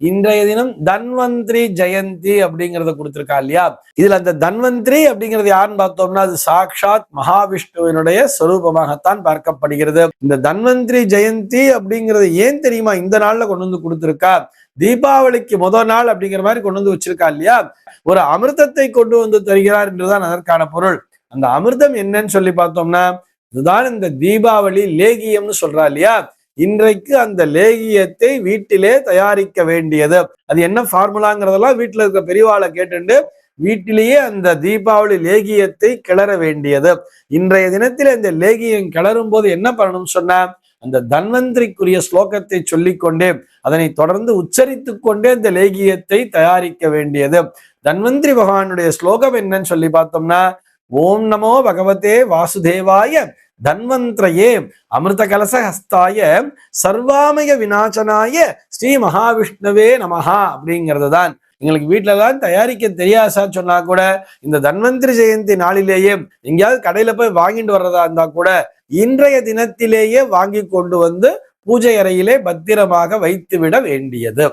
இன்றைய தினம் தன்வந்திரி ஜெயந்தி அப்படிங்கிறத கொடுத்திருக்கா இல்லையா? இதுல அந்த தன்வந்திரி அப்படிங்கிறது யாருன்னு பார்த்தோம்னா அது சாக்ஷாத் மகாவிஷ்ணுவினுடைய சொரூபமாகத்தான் பார்க்கப்படுகிறது. இந்த தன்வந்திரி ஜெயந்தி அப்படிங்கிறது ஏன் தெரியுமா இந்த நாள்ல கொண்டு வந்து கொடுத்திருக்கா? தீபாவளிக்கு முதல் நாள் அப்படிங்கிற மாதிரி கொண்டு வந்து வச்சிருக்கா இல்லையா? ஒரு அமிர்தத்தை கொண்டு வந்து தருகிறார் என்றுதான் அதற்கான பொருள். அந்த அமிர்தம் என்னன்னு சொல்லி பார்த்தோம்னா இதுதான் இந்த தீபாவளி லேகியம்னு சொல்றா இல்லையா? இன்றைக்கு அந்த லேகியத்தை வீட்டிலே தயாரிக்க வேண்டியது. அது என்ன ஃபார்முலாங்கிறதெல்லாம் வீட்டில் இருக்க பெரியவாளை கேட்டுண்டு வீட்டிலேயே அந்த தீபாவளி லேகியத்தை கிளற வேண்டியது. இன்றைய தினத்தில் இந்த லேகியம் கிளறும் போது என்ன பண்ணணும் சொன்ன அந்த தன்வந்திரிக்குரிய ஸ்லோகத்தை சொல்லிக்கொண்டே அதனை தொடர்ந்து உச்சரித்து கொண்டே இந்த லேகியத்தை தயாரிக்க வேண்டியது. தன்வந்திரி பகவானுடைய ஸ்லோகம் என்னன்னு சொல்லி பார்த்தோம்னா ஓம் நமோ பகவதே வாசுதேவாய தன்வந்திரயே அமிர்த கலச ஹஸ்தாய சர்வாமய விநாசனாய ஸ்ரீ மகாவிஷ்ணுவே நமஹா அப்படிங்கிறது தான் எங்களுக்கு வீட்டில தான் தயாரிக்க சார் சொன்னா கூட இந்த தன்வந்திரி ஜெயந்தி நாளிலேயே எங்கேயாவது கடையில போய் வாங்கிட்டு வர்றதா இருந்தா கூட இன்றைய தினத்திலேயே வாங்கி கொண்டு வந்து பூஜை அறையிலே பத்திரமாக வைத்துவிட வேண்டியது.